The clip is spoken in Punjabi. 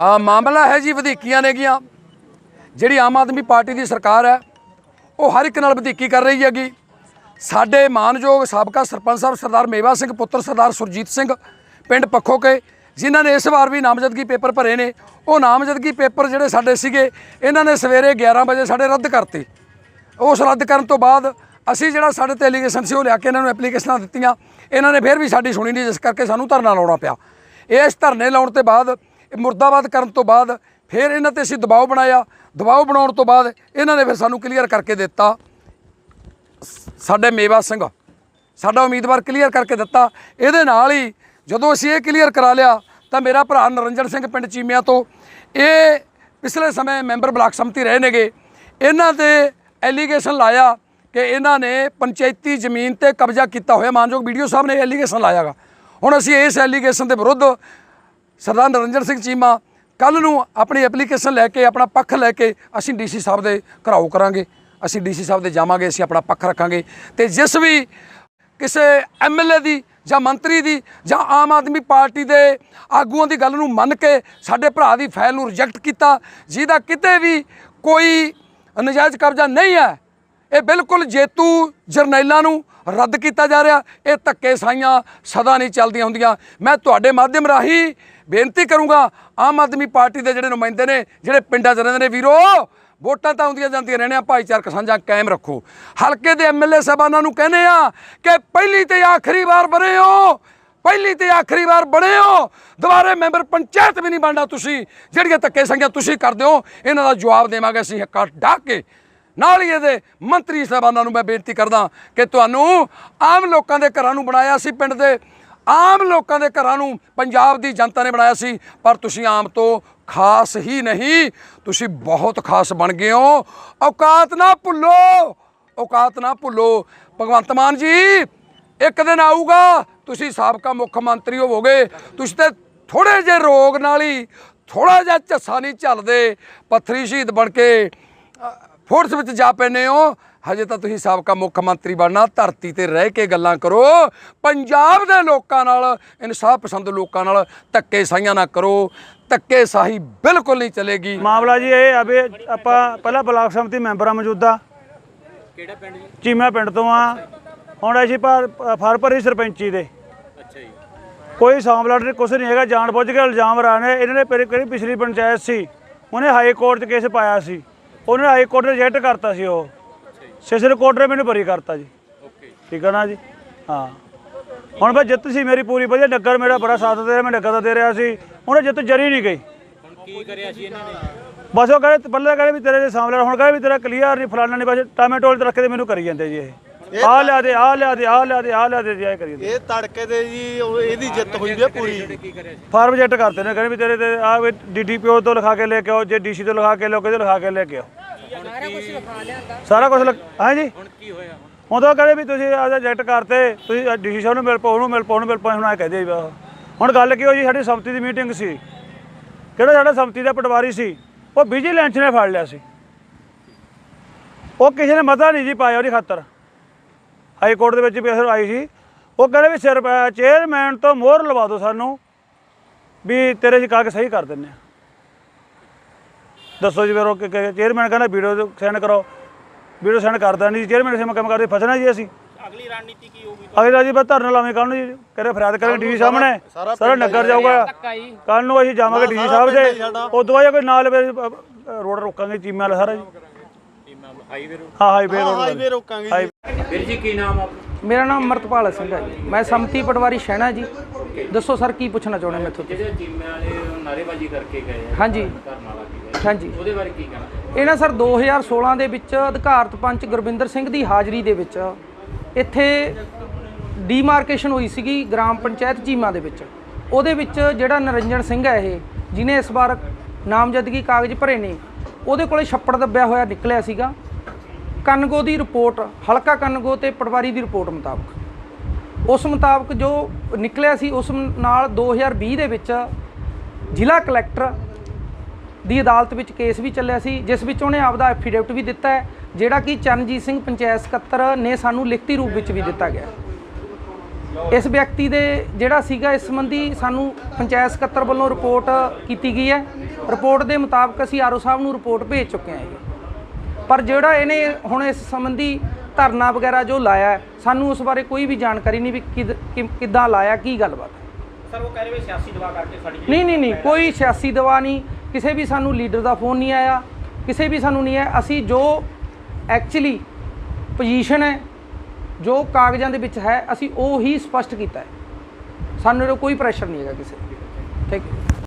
ਆ ਮਾਮਲਾ ਹੈ ਜੀ ਵਧੀਕੀਆਂ ਨੇਗੀਆਂ। ਜਿਹੜੀ ਆਮ ਆਦਮੀ ਪਾਰਟੀ ਦੀ ਸਰਕਾਰ ਹੈ, ਉਹ ਹਰ ਇੱਕ ਨਾਲ ਵਧੀਕੀ ਕਰ ਰਹੀ ਹੈਗੀ। ਸਾਡੇ ਮਾਨਯੋਗ ਸਾਬਕਾ ਸਰਪੰਚ ਸਾਹਿਬ ਸਰਦਾਰ ਮੇਵਾ ਸਿੰਘ, ਪੁੱਤਰ ਸਰਦਾਰ ਸੁਰਜੀਤ ਸਿੰਘ, ਪਿੰਡ ਪੱਖੋਕੇ, ਜਿਨ੍ਹਾਂ ਨੇ ਇਸ ਵਾਰ ਵੀ ਨਾਮਜ਼ਦਗੀ ਪੇਪਰ ਭਰੇ ਨੇ। ਉਹ ਨਾਮਜ਼ਦਗੀ ਪੇਪਰ ਜਿਹੜੇ ਸਾਡੇ ਸੀਗੇ, ਇਹਨਾਂ ਨੇ ਸਵੇਰੇ 11 ਵਜੇ ਸਾਡੇ ਰੱਦ ਕਰਤੇ। ਉਸ ਰੱਦ ਕਰਨ ਤੋਂ ਬਾਅਦ ਅਸੀਂ ਜਿਹੜਾ ਸਾਡੇ ਤੇ ਐਲੀਗੇਸ਼ਨ ਸੀ, ਉਹ ਲਿਆ ਕੇ ਇਹਨਾਂ ਨੂੰ ਐਪਲੀਕੇਸ਼ਨਾਂ ਦਿੱਤੀਆਂ। ਇਹਨਾਂ ਨੇ ਫਿਰ ਵੀ ਸਾਡੀ ਸੁਣੀ ਨਹੀਂ, ਜਿਸ ਕਰਕੇ ਸਾਨੂੰ ਧਰਨਾ ਲਾਉਣਾ ਪਿਆ। ਇਸ ਧਰਨੇ ਲਾਉਣ ਤੋਂ ਬਾਅਦ ਇਹ ਮੁਰਦਾਬਾਦ ਕਰਨ ਤੋਂ ਬਾਅਦ ਫਿਰ ਇਹਨਾਂ ਤੇ ਅਸੀਂ ਦਬਾਅ ਬਣਾਇਆ। ਦਬਾਅ ਬਣਾਉਣ ਤੋਂ ਬਾਅਦ ਇਹਨਾਂ ਨੇ ਫਿਰ ਸਾਨੂੰ ਕਲੀਅਰ ਕਰਕੇ ਦਿੱਤਾ। ਸਾਡੇ ਮੇਵਾ ਸਿੰਘ, ਸਾਡਾ ਉਮੀਦਵਾਰ ਕਲੀਅਰ ਕਰਕੇ ਦਿੱਤਾ। ਇਹਦੇ ਨਾਲ ਹੀ ਜਦੋਂ ਅਸੀਂ ਇਹ ਕਲੀਅਰ ਕਰਾ ਲਿਆ, ਤਾਂ ਮੇਰਾ ਭਰਾ ਨਰਿੰਜਨ ਸਿੰਘ ਪਿੰਡ ਚੀਮਿਆਂ ਤੋਂ ਇਹ ਪਿਛਲੇ ਸਮੇਂ ਮੈਂਬਰ ਬਲਾਕ ਸੰਮਤੀ ਰਹੇ ਨੇਗੇ। ਇਹਨਾਂ ਤੇ ਐਲੀਗੇਸ਼ਨ ਲਾਇਆ ਕਿ ਇਹਨਾਂ ਨੇ ਪੰਚਾਇਤੀ ਜ਼ਮੀਨ ਤੇ ਕਬਜ਼ਾ ਕੀਤਾ ਹੋਇਆ। ਮਾਨਯੋਗ ਵੀਡੀਓ ਸਾਹਿਬ ਨੇ ਐਲੀਗੇਸ਼ਨ ਲਾਇਆਗਾ। ਹੁਣ ਅਸੀਂ ਇਸ ਐਲੀਗੇਸ਼ਨ ਦੇ ਵਿਰੁੱਧ ਸਰਦਾਰ ਨਰਿੰਜਨ ਸਿੰਘ ਚੀਮਾ ਕੱਲ ਨੂੰ ਆਪਣੀ ਐਪਲੀਕੇਸ਼ਨ ਲੈ ਕੇ, ਆਪਣਾ ਪੱਖ ਲੈ ਕੇ ਅਸੀਂ ਡੀਸੀ ਸਾਹਿਬ ਦੇ ਘਰਾਓ ਕਰਾਂਗੇ। ਅਸੀਂ ਡੀਸੀ ਸਾਹਿਬ ਦੇ ਜਾਵਾਂਗੇ, ਅਸੀਂ ਆਪਣਾ ਪੱਖ ਰੱਖਾਂਗੇ। ਤੇ ਜਿਸ ਵੀ ਕਿਸੇ ਐਮਐਲਏ ਦੀ ਜਾਂ ਮੰਤਰੀ ਦੀ ਜਾਂ ਆਮ ਆਦਮੀ ਪਾਰਟੀ ਦੇ ਆਗੂਆਂ ਦੀ ਗੱਲ ਨੂੰ ਮੰਨ ਕੇ ਸਾਡੇ ਭਰਾ ਦੀ ਫਾਈਲ ਨੂੰ ਰਿਜੈਕਟ ਕੀਤਾ, ਜਿਹਦਾ ਕਿਤੇ ਵੀ ਕੋਈ ਨਜਾਇਜ਼ ਕਬਜ਼ਾ ਨਹੀਂ ਹੈ, ਇਹ ਬਿਲਕੁਲ ਜੇਤੂ ਜਰਨੈਲਾਂ ਨੂੰ ਰੱਦ ਕੀਤਾ ਜਾ ਰਿਹਾ। ਇਹ ਧੱਕੇ ਸਾਈਆਂ ਸਦਾ ਨਹੀਂ ਚੱਲਦੀਆਂ ਹੁੰਦੀਆਂ। ਮੈਂ ਤੁਹਾਡੇ ਮਾਧਿਅਮ ਰਾਹੀਂ ਬੇਨਤੀ ਕਰੂੰਗਾ, ਆਮ ਆਦਮੀ ਪਾਰਟੀ ਦੇ ਜਿਹੜੇ ਨੁਮਾਇੰਦੇ ਨੇ, ਜਿਹੜੇ ਪਿੰਡਾਂ 'ਚ ਰਹਿੰਦੇ ਨੇ ਵੀਰੋ, ਵੋਟਾਂ ਤਾਂ ਆਉਂਦੀਆਂ ਜਾਂਦੀਆਂ ਰਹਿਣੀਆਂ ਭਾਈਚਾਰਕ ਸਾਂਝਾ ਕਾਇਮ ਰੱਖੋ। ਹਲਕੇ ਦੇ ਐਮਐਲਏ ਸਾਹਿਬਾਨਾਂ ਨੂੰ ਕਹਿੰਦੇ ਆ ਕਿ ਪਹਿਲੀ ਤੇ ਆਖਰੀ ਵਾਰ ਬਣੇ ਹੋ ਪਹਿਲੀ ਤੇ ਆਖਰੀ ਵਾਰ ਬਣੇ ਹੋ ਦੁਬਾਰੇ ਮੈਂਬਰ ਪੰਚਾਇਤ ਵੀ ਨਹੀਂ ਬਣਨਾ ਤੁਸੀਂ, ਜਿਹੜੀਆਂ ਧੱਕੇ ਸੰਗੀਆਂ ਤੁਸੀਂ ਕਰਦੇ ਹੋ, ਇਹਨਾਂ ਦਾ ਜਵਾਬ ਦੇਵਾਂਗੇ ਅਸੀਂ ਹੱਕਾਂ ਡਾਕ ਕੇ। ਨਾਲ ਹੀ ਇਹਦੇ ਮੰਤਰੀ ਸਾਹਿਬਾਨਾਂ ਨੂੰ ਮੈਂ ਬੇਨਤੀ ਕਰਦਾ ਕਿ ਤੁਹਾਨੂੰ ਆਮ ਲੋਕਾਂ ਦੇ ਘਰਾਂ ਨੂੰ ਬਣਾਇਆ ਸੀ ਪਿੰਡ ਦੇ ਆਮ ਲੋਕਾਂ ਦੇ ਘਰਾਂ ਨੂੰ ਪੰਜਾਬ ਦੀ ਜਨਤਾ ਨੇ ਬਣਾਇਆ ਸੀ, ਪਰ ਤੁਸੀਂ ਆਮ ਤੋਂ ਖਾਸ ਹੀ ਨਹੀਂ, ਤੁਸੀਂ ਬਹੁਤ ਖਾਸ ਬਣ ਗਏ ਹੋ। ਔਕਾਤ ਨਾ ਭੁੱਲੋ, ਔਕਾਤ ਨਾ ਭੁੱਲੋ। ਭਗਵੰਤ ਮਾਨ ਜੀ, ਇੱਕ ਦਿਨ ਆਊਗਾ, ਤੁਸੀਂ ਸਾਬਕਾ ਮੁੱਖ ਮੰਤਰੀ ਹੋਵੋਗੇ, ਤੁਸੀਂ ਤੇ ਥੋੜੇ ਜਿਹੇ ਰੋਗ ਨਾਲ ਹੀ ਥੋੜਾ ਜਿਹਾ ਝੱਸਾ ਨਹੀਂ ਝੱਲਦੇ, ਪੱਥਰੀ ਸ਼ਹੀਦ ਬਣ ਕੇ ਫੋਰਸ ਵਿੱਚ ਜਾ ਪੈਨੇ ਹੋ। ਹਜੇ ਤਾਂ ਤੁਸੀਂ ਸਾਬਕਾ ਮੁੱਖ ਮੰਤਰੀ ਬਣਨਾ ਧਰਤੀ ਤੇ ਰਹਿ ਕੇ ਗੱਲਾਂ ਕਰੋ। ਪੰਜਾਬ ਦੇ ਲੋਕਾਂ ਨਾਲ ਇਨਸਾਫ ਪਸੰਦ ਲੋਕਾਂ ਨਾਲ ਧੱਕੇ ਸਾਈਆਂ ਨਾ ਕਰੋ। ਧੱਕੇ ਸਾਹੀ ਬਿਲਕੁਲ ਨਹੀਂ ਚਲੇਗੀ। ਮਾਮਲਾ ਜੀ ਇਹ ਆ ਵੀ ਆਪਾਂ ਪਹਿਲਾਂ ਬਲਾਕ ਸਮਤੀ ਮੈਂਬਰ ਆ ਮੌਜੂਦਾ। ਕਿਹੜਾ ਪਿੰਡ ਜੀ? ਚੀਮਾ ਪਿੰਡ ਤੋਂ ਆ। ਹੁਣ ਅਸੀਂ ਪਰ ਫਰਪਰੀ ਸਰਪੰਚੀ ਦੇ। ਅੱਛਾ ਜੀ। ਕੋਈ ਸਾਂਭਲਾਟ ਨਹੀਂ ਕੁਛ ਨਹੀਂ ਹੈਗਾ ਜਾਣ ਬੁੱਝ ਕੇ ਇਲਜ਼ਾਮ ਰਾ ਨੇ। ਇਹਨਾਂ ਨੇ ਪਹਿਲੇ ਕਿਹੜੀ ਪਿਛਲੀ ਪੰਚਾਇਤ ਸੀ? ਉਹਨੇ ਹਾਈ ਕੋਰਟ 'ਚ ਕੇਸ ਪਾਇਆ ਸੀ। ਉਹਨੇ ਹਾਈ ਕੋਰਟ ਨੇ ਰਿਜੈਕਟ ਕਰਤਾ ਸੀ ਉਹ। ਸੈਸ਼ਨ ਕੋਰਟ ਨੇ ਮੈਨੂੰ ਬਰੀ ਕਰਤਾ ਜੀ। ਓਕੇ ਠੀਕ ਹੈ ਨਾ ਜੀ? ਹਾਂ। ਹੁਣ ਮੈਂ ਜਿੱਤ ਸੀ ਮੇਰੀ ਪੂਰੀ ਵਧੀਆ ਨਗਰ ਮੇਰਾ ਬੜਾ ਸਾਥ ਦੇ ਰਿਹਾ ਮੈਂ ਨਗਰ ਦਾ ਦੇ ਰਿਹਾ ਸੀ। ਉਹਨੇ ਜਿੱਤ ਜਰੀ ਨਹੀਂ ਗਈ। ਹੁਣ ਕੀ ਕਰਿਆ ਸੀ ਇਹਨਾਂ ਨੇ? ਬਸ ਉਹ ਕਹਿੰਦੇ ਬੱਲੇ ਕਹਿੰਦੇ ਵੀ ਤੇਰੇ ਦੇ ਸਾਹਮਣੇ ਹੁਣ ਕਹਿੰਦੇ ਵੀ ਤੇਰਾ ਕਲੀਅਰ ਨਹੀਂ ਫਲਾਣਾ ਨਹੀਂ ਬਸ ਟਾਮੇਟੋਲ ਤੇ ਰੱਖ ਕੇ ਮੈਨੂੰ ਕਰੀ ਜਾਂਦੇ ਜੀ ਇਹ। ਆ ਲਿਆ ਦੇ ਆ ਲਿਆ ਦੇ ਆ ਲਿਆ ਦੇ ਆ ਲਿਆ ਦੇ ਜੀ ਇਹ ਕਰੀ ਜਾਂਦੇ। ਇਹ ਤੜਕੇ ਦੇ ਜੀ ਇਹਦੀ ਜਿੱਤ ਹੋਈ ਵੀ ਪੂਰੀ। ਫਾਰਮ ਜੈਟ ਕਰਦੇ ਨੇ ਕਹਿੰਦੇ ਵੀ ਤੇਰੇ ਤੇ ਆ ਡੀਡੀਪੀਓ ਤੋਂ ਲਿਖਾ ਕੇ ਲੈ ਕੇ ਆਓ ਜੇ ਡੀਸੀ ਤੋਂ ਲਿਖਾ ਕੇ ਲਿਆਓ ਕਿਤੇ ਲਿਖਾ ਕੇ ਲੈ ਕੇ ਆਓ? ਸਾਰਾ ਕੁਝ ਹਾਂ ਜੀ? ਹੁਣ ਕੀ ਹੋਇਆ ਹੁਣ? ਤਾਂ ਕਹਿੰਦੇ ਵੀ ਤੁਸੀਂ ਆ ਜੈਟ ਕਰਤੇ ਤੁਸੀਂ ਡੀਸੀ ਸਾਹਿਬ ਨੂੰ ਮਿਲ ਪਾਓ ਉਹਨੂੰ ਮਿਲ ਪਾਓ ਉਹਨੂੰ ਮਿਲ ਪਾਓ ਹੁਣ ਆ ਕਹਦੇ। ਹੁਣ ਗੱਲ ਕੀ ਹੋਈ ਜੀ? ਸਾਡੀ ਸੰਮਤੀ ਦੀ ਮੀਟਿੰਗ ਸੀ। ਕਿਹੜਾ ਸਾਡਾ ਸੰਮਤੀ ਦਾ ਪਟਵਾਰੀ ਸੀ? ਉਹ ਵਿਜੀਲੈਂਸ ਨੇ ਫੜ ਲਿਆ ਸੀ। ਉਹ ਕਿਸੇ ਨੇ ਮਤਾ ਨਹੀਂ ਜੀ ਪਾਇਆ ਉਹਦੀ ਖਾਤਰ। ਹਾਈ ਕੋਰਟ ਦੇ ਵਿੱਚ ਵੀ ਅਸਰ ਆਈ ਸੀ। ਉਹ ਕਹਿੰਦੇ ਵੀ ਸਿਰ ਚੇਅਰਮੈਨ ਤੋਂ ਮੋਹਰ ਲਵਾ ਦਿਓ ਸਾਨੂੰ ਵੀ ਤੇਰੇ ਅਸੀਂ ਕਾਗਜ਼ ਸਹੀ ਕਰ ਦਿੰਨੇ ਆ। ਦੱਸੋ ਜੀ ਫਿਰ ਉਹ ਚੇਅਰਮੈਨ ਕਹਿੰਦਾ ਵੀਡੀਓ ਸੈਂਡ ਕਰੋ। ਵੀਡੀਓ ਸੈਂਡ ਕਰਦਾ ਨਹੀਂ ਚੇਅਰਮੈਨ ਸੇ ਕੰਮ ਕਰਦੇ ਫਸਣਾ ਜੀ ਅਸੀਂ। ਅਗਲੀ ਰਣਨੀਤੀ ਕੀ ਹੋਊਗੀ? ਅਗਲੇ ਰਾਜੀ ਬਸ ਧਰਨਾ ਲਾਵੇਂ ਕੱਲ ਨੂੰ ਜੀ। ਕਰੇ ਫਰਿਆਦ ਕਰਾਂਗੇ ਡੀਜੀ ਸਾਹਮਣੇ। ਸਾਰਾ ਨਗਰ ਜਾਊਗਾ। ਕੱਲ ਨੂੰ ਅਸੀਂ ਜਾਵਾਂਗੇ ਡੀਜੀ ਸਾਹਿਬ ਦੇ ਉਦੋਂ ਬਾਅਦ ਕੋਈ ਨਾਲ ਰੋਡ ਰੋਕਾਂਗੇ ਚੀਮੇ ਵਾਲਾ ਸਾਰਾ ਜੀ। ਹਾਈਵੇ ਰੋਡ ਹਾਂ ਹਾਈਵੇ ਰੋਡ ਹਾਈਵੇ ਰੋਕਾਂਗੇ ਜੀ। ਵੀਰ ਜੀ ਕੀ ਨਾਮ ਆ ਮੇਰਾ ਨਾਮ ਅਮਰਤਪਾਲ ਸਿੰਘ ਹੈ ਜੀ। ਮੈਂ ਸੰਮਤੀ ਪਟਵਾਰੀ ਸ਼ਹਿਣਾ ਜੀ। ਦੱਸੋ ਸਰ ਕੀ ਪੁੱਛਣਾ ਚਾਹੁੰਦੇ ਮੈਥੋਂ? ਜਿਹੜੇ ਵਾਲੇ ਨਾਰੇਬਾਜ਼ੀ ਕਰਕੇ ਗਏ ਆ ਹਾਂਜੀ। ਧਰਨਾ ਲਾ ਕੇ ਗਏ ਹਾਂਜੀ। ਉਹਦੇ ਬਾਰੇ ਕੀ ਕਹਿਣਾ? ਇਹ ਨਾ ਸਰ 2016 ਦੇ ਵਿੱਚ ਅਧਿਕਾਰਤ ਪੰਚ ਗੁਰਵਿੰਦਰ ਸਿੰਘ ਦੀ ਹਾਜ਼ਰੀ ਦੇ ਵਿੱਚ ਇੱਥੇ ਡੀਮਾਰਕੇਸ਼ਨ ਹੋਈ ਸੀਗੀ ਗ੍ਰਾਮ ਪੰਚਾਇਤ ਚੀਮਾ ਦੇ ਵਿੱਚ। ਉਹਦੇ ਵਿੱਚ ਜਿਹੜਾ ਨਰਿੰਜਨ ਸਿੰਘ ਹੈ ਇਹ ਜਿਨੇ ਇਸ ਵਾਰ ਨਾਮਜ਼ਦਗੀ ਕਾਗਜ਼ ਭਰੇ ਨੇ ਉਹਦੇ ਕੋਲੇ ਛੱਪੜ ਦੱਬਿਆ ਹੋਇਆ ਨਿਕਲਿਆ ਸੀਗਾ। ਕਨਗੋ ਦੀ ਰਿਪੋਰਟ ਹਲਕਾ ਕਨਗੋ ਤੇ ਪਟਵਾਰੀ ਦੀ ਰਿਪੋਰਟ ਮੁਤਾਬਕ। ਉਸ ਮੁਤਾਬਕ ਜੋ ਨਿਕਲਿਆ ਸੀ ਉਸ ਨਾਲ 2020 ਦੇ ਵਿੱਚ ਜ਼ਿਲ੍ਹਾ ਕਲੈਕਟਰ ਦੀ ਅਦਾਲਤ ਵਿੱਚ ਕੇਸ ਵੀ ਚੱਲਿਆ ਸੀ, ਜਿਸ ਵਿੱਚ ਉਹਨੇ ਆਪਦਾ ਐਫੀਡੇਵਿਟ ਵੀ ਦਿੱਤਾ ਹੈ, ਜਿਹੜਾ ਕਿ ਚਰਨਜੀਤ ਸਿੰਘ ਪੰਚਾਇਤ ਸਕੱਤਰ ਨੇ ਸਾਨੂੰ ਲਿਖਤੀ ਰੂਪ ਵਿੱਚ ਵੀ ਦਿੱਤਾ ਗਿਆ ਇਸ ਵਿਅਕਤੀ ਦੇ ਜਿਹੜਾ ਸੀਗਾ, ਇਸ ਸੰਬੰਧੀ ਸਾਨੂੰ ਪੰਚਾਇਤ ਸਕੱਤਰ ਵੱਲੋਂ ਰਿਪੋਰਟ ਕੀਤੀ ਗਈ ਹੈ। ਰਿਪੋਰਟ ਦੇ ਮੁਤਾਬਕ ਅਸੀਂ ਆਰਓ ਸਾਹਿਬ ਨੂੰ ਰਿਪੋਰਟ ਭੇਜ ਚੁੱਕੇ ਹਾਂ ਜੀ। ਪਰ ਜਿਹੜਾ ਇਹਨੇ ਹੁਣ ਇਸ ਸੰਬੰਧੀ ਧਰਨਾ ਵਗੈਰਾ ਜੋ ਲਾਇਆ ਸਾਨੂੰ ਉਸ ਬਾਰੇ ਕੋਈ ਵੀ ਜਾਣਕਾਰੀ ਨਹੀਂ ਵੀ ਕਿਦ- ਕਿੱਦਾਂ ਲਾਇਆ, ਕੀ ਗੱਲਬਾਤ ਸਰ ਉਹ ਕਹਿ ਰਹੇ ਵੀ ਸਿਆਸੀ ਦਵਾ ਕਰਕੇ ਸਾਡੀ ਨਹੀਂ ਨਹੀਂ ਨਹੀਂ ਕੋਈ ਸਿਆਸੀ ਦਵਾ ਨਹੀਂ। ਕਿਸੇ ਵੀ ਸਾਨੂੰ ਲੀਡਰ ਦਾ ਫੋਨ ਨਹੀਂ ਆਇਆ ਕਿਸੇ ਵੀ ਸਾਨੂੰ ਨਹੀਂ ਆਇਆ। ਅਸੀਂ ਜੋ ਐਕਚੁਅਲੀ ਪੋਜੀਸ਼ਨ ਹੈ ਜੋ ਕਾਗਜ਼ਾਂ ਦੇ ਵਿੱਚ ਹੈ ਅਸੀਂ ਉਹ ਹੀ ਸਪਸ਼ਟ ਕੀਤਾ ਹੈ। ਸਾਨੂੰ ਕੋਈ ਪ੍ਰੈਸ਼ਰ ਨਹੀਂ ਹੈਗਾ ਕਿਸੇ। ਠੀਕ